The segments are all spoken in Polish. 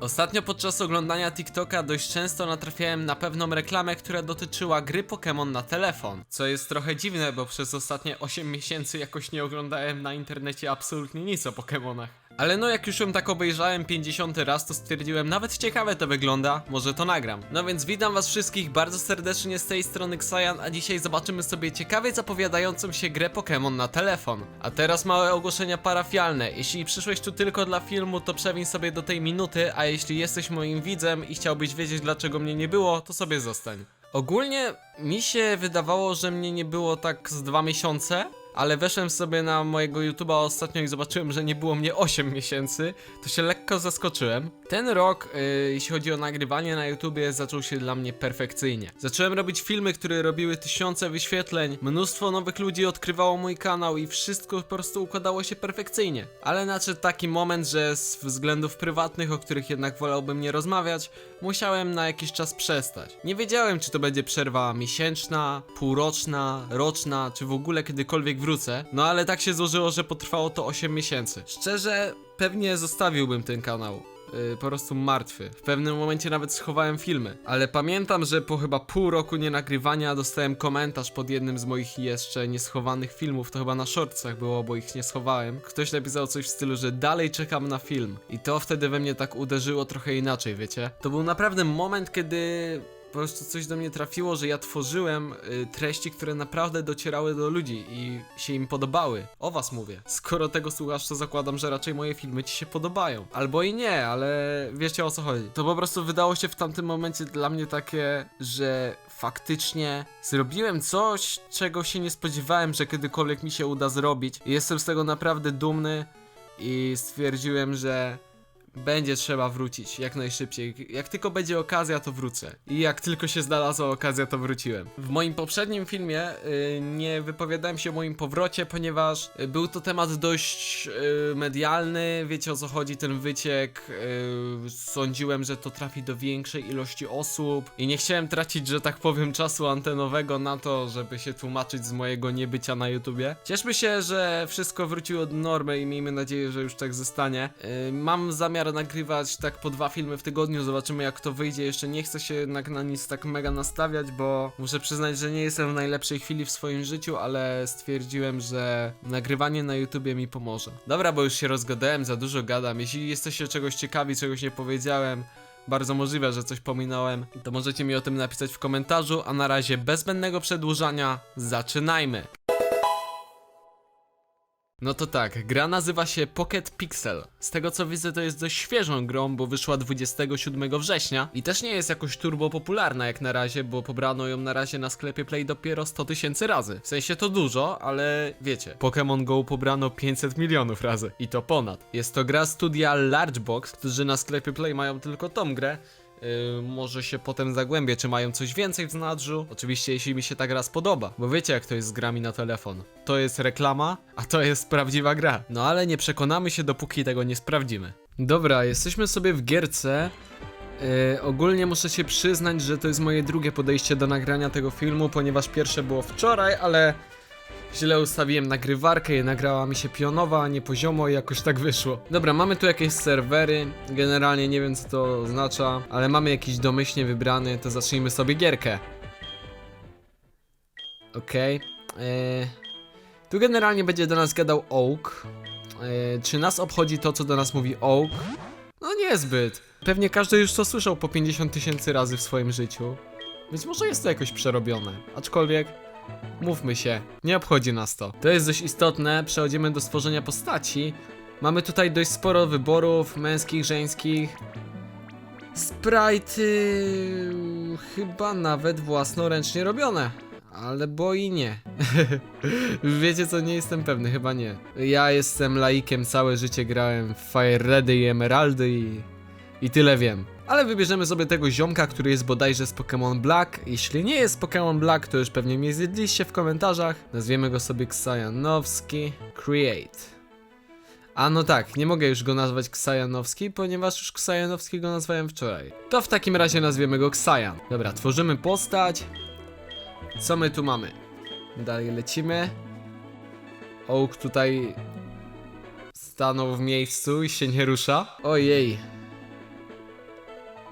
Ostatnio podczas oglądania TikToka dość często natrafiałem na pewną reklamę, która dotyczyła gry Pokémon na telefon. Co jest trochę dziwne, bo przez ostatnie 8 miesięcy jakoś nie oglądałem na internecie absolutnie nic o Pokémonach. Ale no jak już ją tak obejrzałem 50 raz, to stwierdziłem, nawet ciekawe to wygląda, może to nagram. No więc witam was wszystkich bardzo serdecznie z tej strony Xayan, a dzisiaj zobaczymy sobie ciekawie zapowiadającą się grę Pokémon na telefon. A teraz małe ogłoszenia parafialne. Jeśli przyszłeś tu tylko dla filmu, to przewiń sobie do tej minuty, a jeśli jesteś moim widzem i chciałbyś wiedzieć dlaczego mnie nie było, to sobie zostań. Ogólnie mi się wydawało, że mnie nie było tak z dwa miesiące, ale weszłem sobie na mojego YouTube'a ostatnio i zobaczyłem, że nie było mnie 8 miesięcy, to się lekko zaskoczyłem. Ten rok, yy, jeśli chodzi o nagrywanie na YouTubie, zaczął się dla mnie perfekcyjnie. Zacząłem robić filmy, które robiły tysiące wyświetleń, mnóstwo nowych ludzi odkrywało mój kanał i wszystko po prostu układało się perfekcyjnie. Ale nadszedł taki moment, że z względów prywatnych, o których jednak wolałbym nie rozmawiać, musiałem na jakiś czas przestać. Nie wiedziałem, czy to będzie przerwa miesięczna, półroczna, roczna, czy w ogóle kiedykolwiek wrócę. No ale tak się złożyło, że potrwało to 8 miesięcy. Szczerze, pewnie zostawiłbym ten kanał. Yy, po prostu martwy. W pewnym momencie nawet schowałem filmy. Ale pamiętam, że po chyba pół roku nie nagrywania dostałem komentarz pod jednym z moich jeszcze nieschowanych filmów. To chyba na shortsach było, bo ich nie schowałem. Ktoś napisał coś w stylu, że dalej czekam na film. I to wtedy we mnie tak uderzyło trochę inaczej, wiecie? To był naprawdę moment, kiedy po prostu coś do mnie trafiło, że ja tworzyłem y, treści, które naprawdę docierały do ludzi i się im podobały. O was mówię. Skoro tego słuchasz, to zakładam, że raczej moje filmy ci się podobają. Albo i nie, ale wiecie o co chodzi. To po prostu wydało się w tamtym momencie dla mnie takie, że faktycznie zrobiłem coś, czego się nie spodziewałem, że kiedykolwiek mi się uda zrobić. Jestem z tego naprawdę dumny i stwierdziłem, że będzie trzeba wrócić jak najszybciej. Jak tylko będzie okazja, to wrócę. I jak tylko się znalazła okazja, to wróciłem. W moim poprzednim filmie y, nie wypowiadałem się o moim powrocie, ponieważ y, był to temat dość y, medialny. Wiecie o co chodzi, ten wyciek. Y, sądziłem, że to trafi do większej ilości osób. I nie chciałem tracić, że tak powiem, czasu antenowego na to, żeby się tłumaczyć z mojego niebycia na YouTubie. Cieszmy się, że wszystko wróciło do normy i miejmy nadzieję, że już tak zostanie. Y, mam zamiar nagrywać tak po dwa filmy w tygodniu, zobaczymy jak to wyjdzie. Jeszcze nie chcę się jednak na nic tak mega nastawiać, bo muszę przyznać, że nie jestem w najlepszej chwili w swoim życiu, ale stwierdziłem, że nagrywanie na YouTubie mi pomoże. Dobra, bo już się rozgadałem, za dużo gadam. Jeśli jesteście czegoś ciekawi, czegoś nie powiedziałem, bardzo możliwe, że coś pominąłem, to możecie mi o tym napisać w komentarzu, a na razie bez zbędnego przedłużania, zaczynajmy! No to tak, gra nazywa się Pocket Pixel. Z tego co widzę to jest dość świeżą grą, bo wyszła 27 września i też nie jest jakoś turbo popularna jak na razie, bo pobrano ją na razie na sklepie Play dopiero 100 tysięcy razy. W sensie to dużo, ale wiecie, Pokémon Go pobrano 500 milionów razy i to ponad. Jest to gra studia Largebox, którzy na sklepie Play mają tylko tą grę, Yy, może się potem zagłębię, czy mają coś więcej w zanadrzu. Oczywiście, jeśli mi się ta gra spodoba, bo wiecie, jak to jest z grami na telefon. To jest reklama, a to jest prawdziwa gra. No ale nie przekonamy się, dopóki tego nie sprawdzimy. Dobra, jesteśmy sobie w gierce. Yy, ogólnie muszę się przyznać, że to jest moje drugie podejście do nagrania tego filmu, ponieważ pierwsze było wczoraj, ale źle ustawiłem nagrywarkę nagrała mi się pionowa, a nie poziomo i jakoś tak wyszło. Dobra, mamy tu jakieś serwery, generalnie nie wiem co to oznacza, ale mamy jakiś domyślnie wybrany, to zacznijmy sobie gierkę. Okej. Eee, Tu generalnie będzie do nas gadał Oak. Eee, czy nas obchodzi to, co do nas mówi Oak? No niezbyt. Pewnie każdy już to słyszał po 50 tysięcy razy w swoim życiu. Być może jest to jakoś przerobione. Aczkolwiek, mówmy się, nie obchodzi nas to. To jest dość istotne, przechodzimy do stworzenia postaci. Mamy tutaj dość sporo wyborów męskich, żeńskich. Sprite chyba nawet własnoręcznie robione. Ale bo i nie. Wiecie co, nie jestem pewny, chyba nie. Ja jestem laikiem, całe życie grałem w Fire Redy i Emeraldy i... I tyle wiem. Ale wybierzemy sobie tego ziomka, który jest bodajże z Pokémon Black. Jeśli nie jest Pokémon Black, to już pewnie mnie zjedliście w komentarzach. Nazwiemy go sobie Ksajanowski Create. A no tak, nie mogę już go nazwać Ksajanowski, ponieważ już Ksajanowskiego nazwałem wczoraj. To w takim razie nazwiemy go Ksajan. Dobra, tworzymy postać. Co my tu mamy? Dalej lecimy. Oak tutaj stanął w miejscu i się nie rusza. Ojej.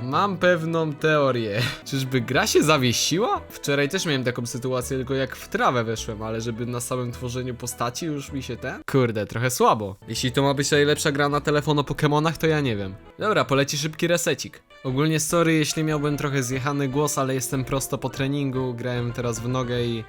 Mam pewną teorię. Czyżby gra się zawiesiła? Wczoraj też miałem taką sytuację, tylko jak w trawę weszłem, ale żeby na samym tworzeniu postaci już mi się ten... Kurde, trochę słabo. Jeśli to ma być najlepsza gra na telefon o Pokémonach, to ja nie wiem. Dobra, poleci szybki resecik. Ogólnie sorry, jeśli miałbym trochę zjechany głos, ale jestem prosto po treningu, grałem teraz w nogę i...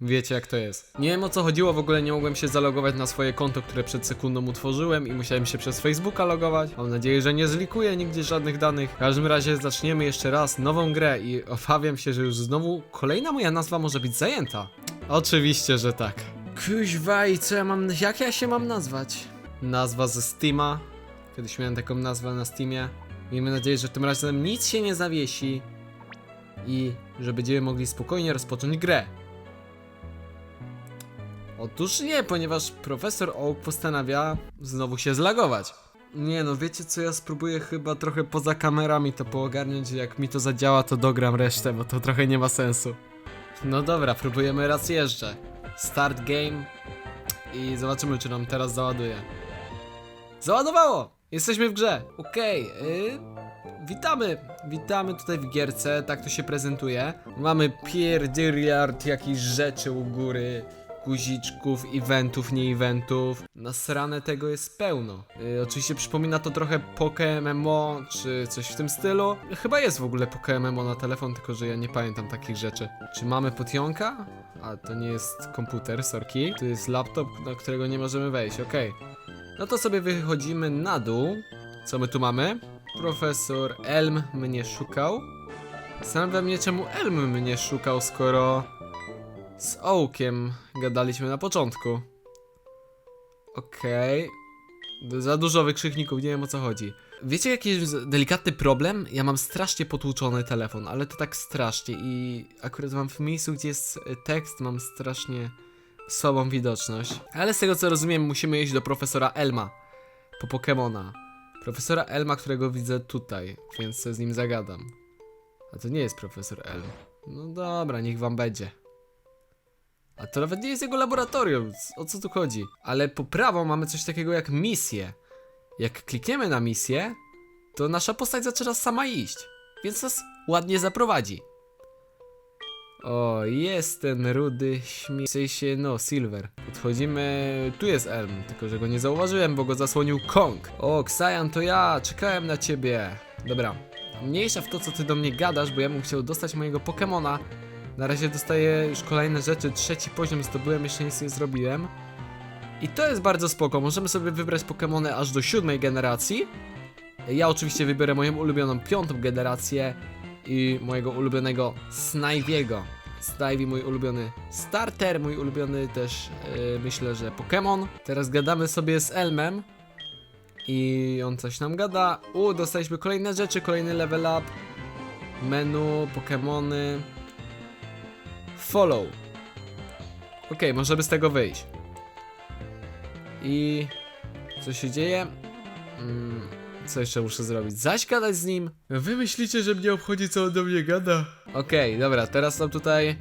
Wiecie jak to jest. Nie wiem o co chodziło, w ogóle nie mogłem się zalogować na swoje konto, które przed sekundą utworzyłem i musiałem się przez Facebooka logować. Mam nadzieję, że nie zlikuję nigdzie żadnych danych. W każdym razie zaczniemy jeszcze raz nową grę i obawiam się, że już znowu kolejna moja nazwa może być zajęta. Oczywiście, że tak. Kuźwa i co ja mam, jak ja się mam nazwać? Nazwa ze Steama. Kiedyś miałem taką nazwę na Steamie. Miejmy nadzieję, że tym razem nic się nie zawiesi i że będziemy mogli spokojnie rozpocząć grę. Otóż nie, ponieważ profesor Oak postanawia znowu się zlagować. Nie no, wiecie co, ja spróbuję chyba trochę poza kamerami to poogarniać, jak mi to zadziała, to dogram resztę, bo to trochę nie ma sensu. No dobra, próbujemy raz jeszcze. Start game i zobaczymy, czy nam teraz załaduje. Załadowało! Jesteśmy w grze. Okej, y, witamy. Witamy tutaj w gierce, tak to się prezentuje. Mamy pierdyliard jakichś rzeczy u góry. Guziczków, eventów, nie eventów. Nasrane tego jest pełno. Y, oczywiście przypomina to trochę PokeMMO, czy coś w tym stylu. Chyba jest w ogóle PokeMMO na telefon, tylko że ja nie pamiętam takich rzeczy. Czy mamy potionka? A to nie jest komputer, sorki. To jest laptop, na którego nie możemy wejść, okej. No to sobie wychodzimy na dół. Co my tu mamy? Profesor Elm mnie szukał. Zastanawiam mnie, czemu Elm mnie szukał, skoro z Ołkiem gadaliśmy na początku. Okej. Za dużo wykrzykników, nie wiem o co chodzi. Wiecie jaki jest delikatny problem? Ja mam strasznie potłuczony telefon, ale to tak strasznie i akurat mam w miejscu, gdzie jest tekst, mam strasznie słabą widoczność. Ale z tego co rozumiem, musimy iść do profesora Elma po Pokemona. Profesora Elma, którego widzę tutaj, więc z nim zagadam. A to nie jest profesor Elm. No dobra, niech wam będzie. A to nawet nie jest jego laboratorium, o co tu chodzi? Ale po prawo mamy coś takiego jak misję. Jak klikniemy na misję, to nasza postać zaczyna sama iść, więc nas ładnie zaprowadzi. O, jest ten rudy śmie... W sensie, no, Silver. Podchodzimy... Tu jest Elm, tylko że go nie zauważyłem, bo go zasłonił Kong. O, Xayan, to ja, czekałem na ciebie. Dobra, mniejsza w to, co ty do mnie gadasz, bo ja bym chciał dostać mojego Pokemona. Na razie dostaję już kolejne rzeczy, trzeci poziom zdobyłem, jeszcze nic nie zrobiłem. I to jest bardzo spoko, możemy sobie wybrać Pokemony aż do siódmej generacji. Ja oczywiście wybiorę moją ulubioną piątą generację i mojego ulubionego Snivey'ego. Snivey mój ulubiony starter, mój ulubiony też yy, myślę, że Pokémon. Teraz gadamy sobie z Elmem i on coś nam gada. U, dostaliśmy kolejne rzeczy, kolejny level up. Menu, Pokémony. Follow. Okej, możemy z tego wyjść. I co się dzieje? Mm, co jeszcze muszę zrobić? Zaś gadać z nim? Wy myślicie, że mnie obchodzi, co on do mnie gada? Okej, dobra, teraz tam tutaj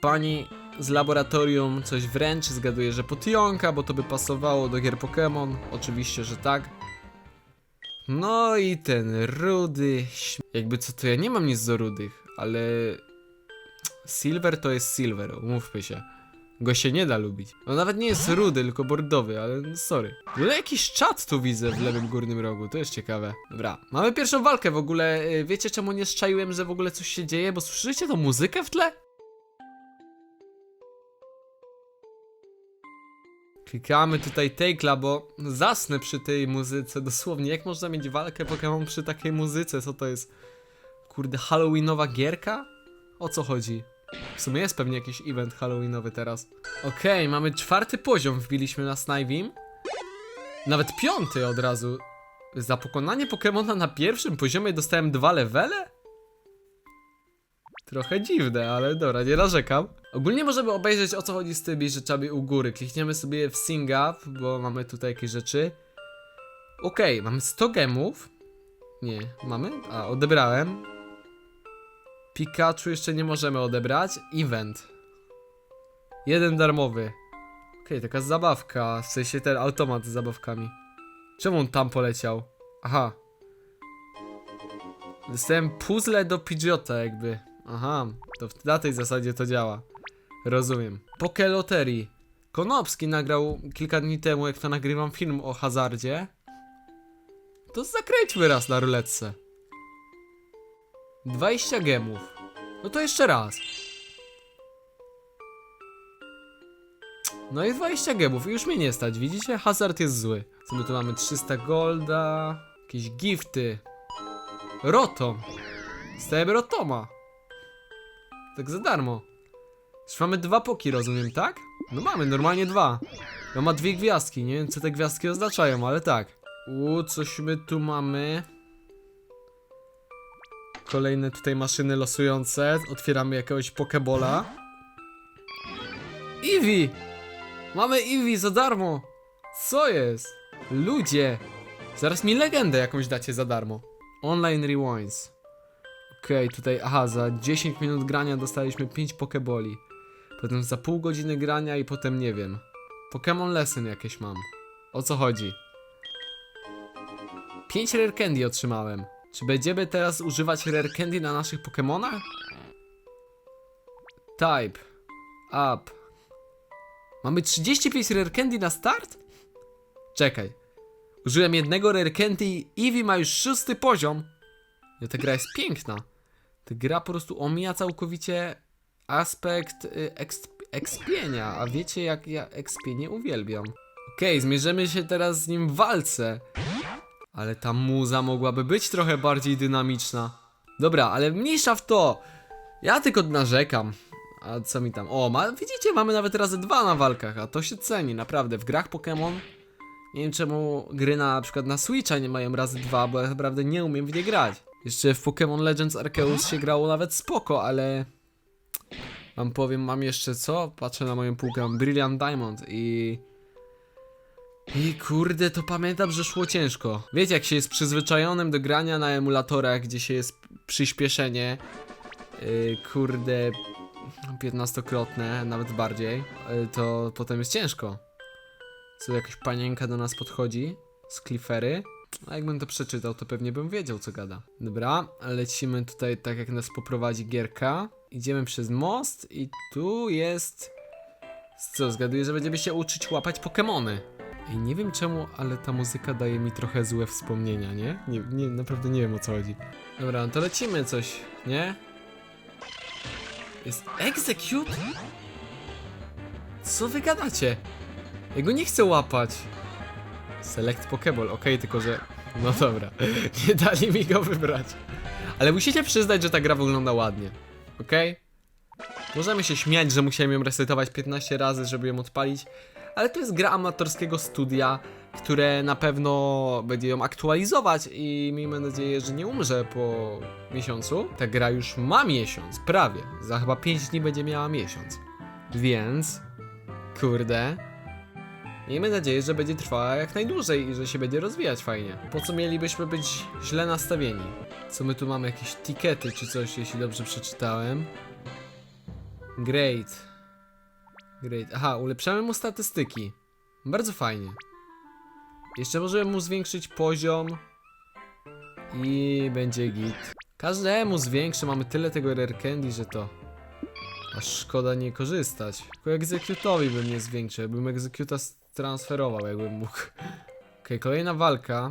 pani z laboratorium coś wręcz zgaduje, że potionka, bo to by pasowało do gier Pokémon. Oczywiście, że tak. No i ten rudy. Jakby co to ja nie mam nic do rudych, ale. Silver to jest silver, umówmy się. Go się nie da lubić. On nawet nie jest rudy, tylko bordowy, ale no sorry. W ogóle jakiś czat tu widzę w lewym górnym rogu, to jest ciekawe. Dobra, mamy pierwszą walkę w ogóle. y, Wiecie czemu nie szczaiłem, że w ogóle coś się dzieje? Bo słyszycie tą muzykę w tle? Klikamy tutaj Take'la, bo zasnę przy tej muzyce, dosłownie. Jak można mieć walkę Pokémon przy takiej muzyce? Co to jest? Kurde, halloweenowa gierka? O co chodzi? W sumie jest pewnie jakiś event halloweenowy teraz. Okej, mamy czwarty poziom, wbiliśmy na Snivym. Nawet piąty od razu. Za pokonanie Pokemona na pierwszym poziomie dostałem dwa levele? Trochę dziwne, ale dobra, nie narzekam. Ogólnie możemy obejrzeć o co chodzi z tymi rzeczami u góry. Klikniemy sobie w Sing Up, bo mamy tutaj jakieś rzeczy. Okej, mamy 100 gemów. Nie, mamy? A, odebrałem. Pikachu jeszcze nie możemy odebrać. Event. Jeden darmowy. Okej, taka zabawka, w sensie ten automat z zabawkami. Czemu on tam poleciał? Aha. Dostałem puzzle do Pidgeota jakby. Aha, to na tej zasadzie to działa. Rozumiem. Poke Loterii. Konopski nagrał kilka dni temu, jak to nagrywam film o hazardzie. To zakręćmy raz na ruletce. 20 gemów. No to jeszcze raz. No i 20 gemów, już mnie nie stać, widzicie? Hazard jest zły. Co my tu mamy? 300 golda, jakieś gifty. Rotom. Stałem Rotoma. Tak za darmo. Już mamy dwa poki, rozumiem, tak? No mamy, normalnie dwa. No ma dwie gwiazdki, nie wiem co te gwiazdki oznaczają, ale tak. U, coś my tu mamy. Kolejne tutaj maszyny losujące. Otwieramy jakiegoś pokebola. Eevee! Mamy Eevee za darmo! Co jest? Ludzie! Zaraz mi legendę jakąś dacie za darmo. Online Rewinds. Okej, tutaj, aha, za 10 minut grania dostaliśmy 5 pokeboli. Potem za pół godziny grania i potem nie wiem. Pokémon Lesson jakieś mam. O co chodzi? 5 Rare Candy otrzymałem. Czy będziemy teraz używać Rare Candy na naszych Pokémonach? Type. Up. Mamy 35 Rare Candy na start? Czekaj. Użyłem jednego Rare Candy i Eevee ma już szósty poziom. No ta gra jest piękna. Ta gra po prostu omija całkowicie aspekt y, eksp ekspienia, a wiecie jak ja ekspienie uwielbiam. Okej, zmierzymy się teraz z nim w walce. Ale ta muza mogłaby być trochę bardziej dynamiczna. Dobra, ale mniejsza w to. Ja tylko narzekam. A co mi tam? O, ma, widzicie, mamy nawet razy dwa na walkach, a to się ceni, naprawdę. W grach Pokémon nie wiem czemu gry na, na przykład na Switcha nie mają razy dwa, bo ja naprawdę nie umiem w nie grać. Jeszcze w Pokémon Legends Arceus się grało nawet spoko, ale... Wam powiem, mam jeszcze co? Patrzę na moją półkę, mam Brilliant Diamond i... I kurde, to pamiętam, że szło ciężko. Wiecie, jak się jest przyzwyczajonym do grania na emulatorach, gdzie się jest przyspieszenie, yy, kurde, 15-krotne, nawet bardziej, yy, to potem jest ciężko. Co jakaś panienka do nas podchodzi z klifery. A jakbym to przeczytał, to pewnie bym wiedział, co gada. Dobra, lecimy tutaj tak, jak nas poprowadzi gierka. Idziemy przez most i tu jest... Co, zgaduję, że będziemy się uczyć łapać Pokemony. I nie wiem czemu, ale ta muzyka daje mi trochę złe wspomnienia, nie? Nie, nie naprawdę nie wiem o co chodzi. Dobra, no to lecimy coś, nie? Jest Execute? Co wy gadacie? Ja go nie chcę łapać. Select Pokeball, okej, tylko że... No dobra, nie dali mi go wybrać. Ale musicie przyznać, że ta gra wygląda ładnie. Okej? Możemy się śmiać, że musiałem ją resetować 15 razy, żeby ją odpalić, ale to jest gra amatorskiego studia, które na pewno będzie ją aktualizować i miejmy nadzieję, że nie umrze po miesiącu. Ta gra już ma miesiąc, prawie. Za chyba 5 dni będzie miała miesiąc. Więc, kurde, Miejmy nadzieję, że będzie trwała jak najdłużej i że się będzie rozwijać fajnie. Po co mielibyśmy być źle nastawieni? Co my tu mamy? Jakieś tikety czy coś, jeśli dobrze przeczytałem. Great. Great. Aha, ulepszamy mu statystyki. Bardzo fajnie. Jeszcze możemy mu zwiększyć poziom. I będzie git. Każdemu zwiększę, mamy tyle tego rare candy, że to... Aż szkoda nie korzystać. Tylko egzekutowi bym nie zwiększył, bym egzekuta transferował, jakbym mógł. Okej, kolejna walka.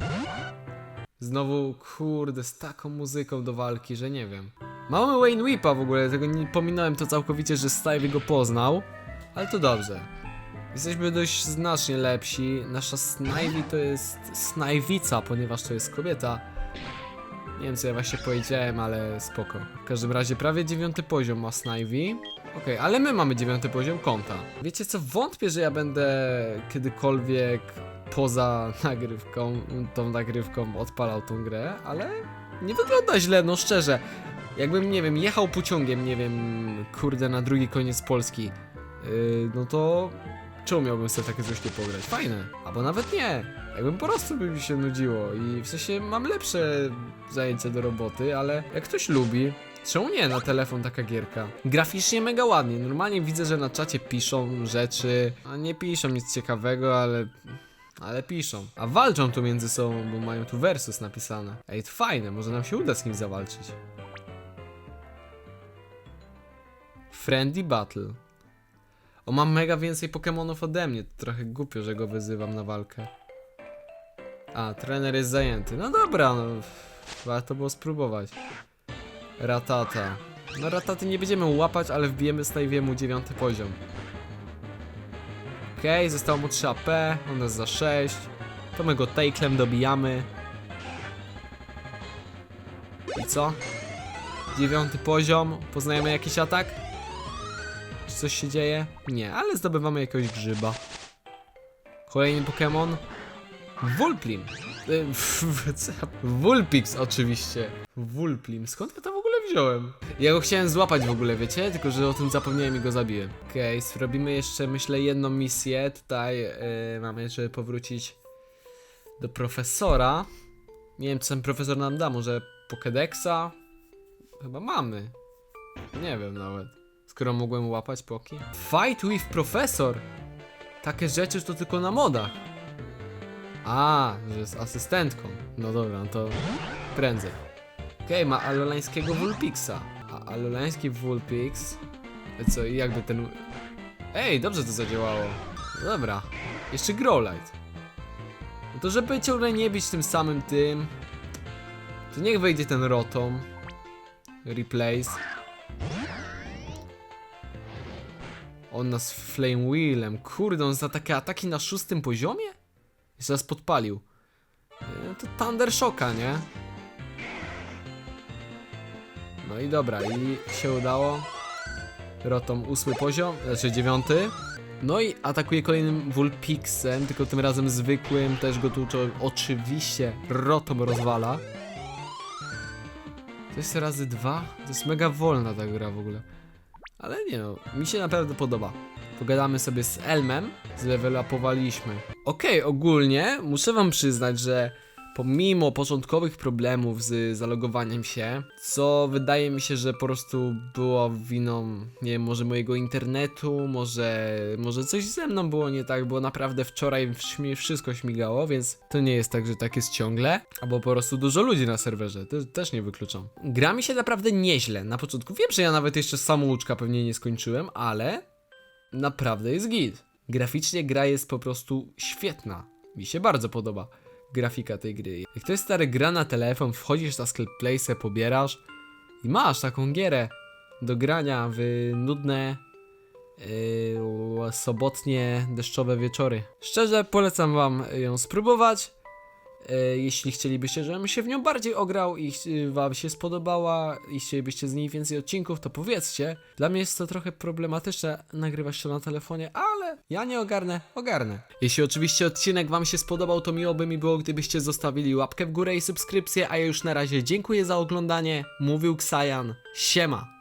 Znowu, kurde, z taką muzyką do walki, że nie wiem. Mamy Wayne Whipa w ogóle, tego nie pominąłem to całkowicie, że Stevie go poznał. Ale to dobrze. Jesteśmy dość znacznie lepsi. Nasza Snivy to jest Snajwica, ponieważ to jest kobieta. Nie wiem co ja właśnie powiedziałem, ale spoko. W każdym razie prawie dziewiąty poziom ma Snivy. Okej, ale my mamy dziewiąty poziom konta. Wiecie co, wątpię, że ja będę kiedykolwiek poza nagrywką, tą nagrywką odpalał tą grę, ale nie wygląda źle, no szczerze. Jakbym, nie wiem, jechał pociągiem, nie wiem, kurde, na drugi koniec Polski, yy, no to czemu miałbym sobie takie coś nie pograć? Fajne. Albo nawet nie. Jakbym po prostu by mi się nudziło i w sensie mam lepsze zajęcia do roboty, ale jak ktoś lubi, czemu nie na telefon taka gierka? Graficznie mega ładnie, normalnie widzę, że na czacie piszą rzeczy, a nie piszą nic ciekawego, ale Ale piszą. A walczą tu między sobą, bo mają tu versus napisane. Ej, to fajne, może nam się uda z nim zawalczyć. Friendly Battle. O, mam mega więcej Pokémonów ode mnie. To trochę głupio, że go wyzywam na walkę. A, trener jest zajęty. No dobra, no. Warto było spróbować. Ratata. No rataty nie będziemy łapać, ale wbijemy Snajwiemu dziewiąty poziom. Okej, zostało mu 3 AP, on jest za 6. To my go taklem dobijamy. I co? Dziewiąty poziom, poznajemy jakiś atak? Coś się dzieje? Nie, ale zdobywamy jakiegoś grzyba. Kolejny Pokémon. Vulplim. Y, Vulpix oczywiście. Vulplim. Skąd ja to w ogóle wziąłem? Ja go chciałem złapać w ogóle, wiecie? Tylko, że o tym zapomniałem i go zabiłem. Okej, okay, zrobimy jeszcze, myślę, jedną misję. Tutaj y, mamy, żeby powrócić do profesora. Nie wiem, co ten profesor nam da. Może Pokédexa? Chyba mamy. Nie wiem nawet. Skoro mogłem łapać poki. Fight with Professor! Takie rzeczy to tylko na modach. A, że jest asystentką. No dobra, no to prędzej. Okej, ma alolańskiego Vulpixa. A alolański Vulpix... Co, i jakby ten... Ej, dobrze to zadziałało. No dobra. Jeszcze Growlite. No to żeby ciągle nie bić tym samym tym... To niech wejdzie ten Rotom. Replace. On nas Flame Wheelem. Kurde, on za takie ataki na szóstym poziomie? Jeszcze raz podpalił. E, To Thunder Shocka, nie? No i dobra, i się udało. Rotom ósmy poziom, znaczy dziewiąty. No i atakuje kolejnym Vulpixem, tylko tym razem zwykłym, też go tu oczywiście Rotom rozwala. To jest razy dwa? To jest mega wolna ta gra w ogóle. Ale nie no, mi się naprawdę podoba. Pogadamy sobie z Elmem, zlevelapowaliśmy. Okej, ogólnie muszę wam przyznać, że pomimo początkowych problemów z zalogowaniem się, co wydaje mi się, że po prostu było winą, nie wiem, może mojego internetu, może, może coś ze mną było nie tak, bo naprawdę wczoraj wszystko śmigało, więc to nie jest tak, że tak jest ciągle, albo po prostu dużo ludzi na serwerze, to też nie wykluczam. Gra mi się naprawdę nieźle, na początku wiem, że ja nawet jeszcze samouczka pewnie nie skończyłem, ale naprawdę jest git. Graficznie gra jest po prostu świetna. Mi się bardzo podoba grafika tej gry. Jak to jest stary gra na telefon, wchodzisz na sklep Play, se pobierasz i masz taką gierę do grania w nudne yy, sobotnie deszczowe wieczory. Szczerze polecam wam ją spróbować. E, Jeśli chcielibyście, żebym się w nią bardziej ograł i wam się spodobała i chcielibyście z niej więcej odcinków, to powiedzcie. Dla mnie jest to trochę problematyczne nagrywać to na telefonie, ale ja nie ogarnę, ogarnę. Jeśli oczywiście odcinek wam się spodobał, to miło by mi było, gdybyście zostawili łapkę w górę i subskrypcję, a ja już na razie dziękuję za oglądanie. Mówił Ksajan. Siema.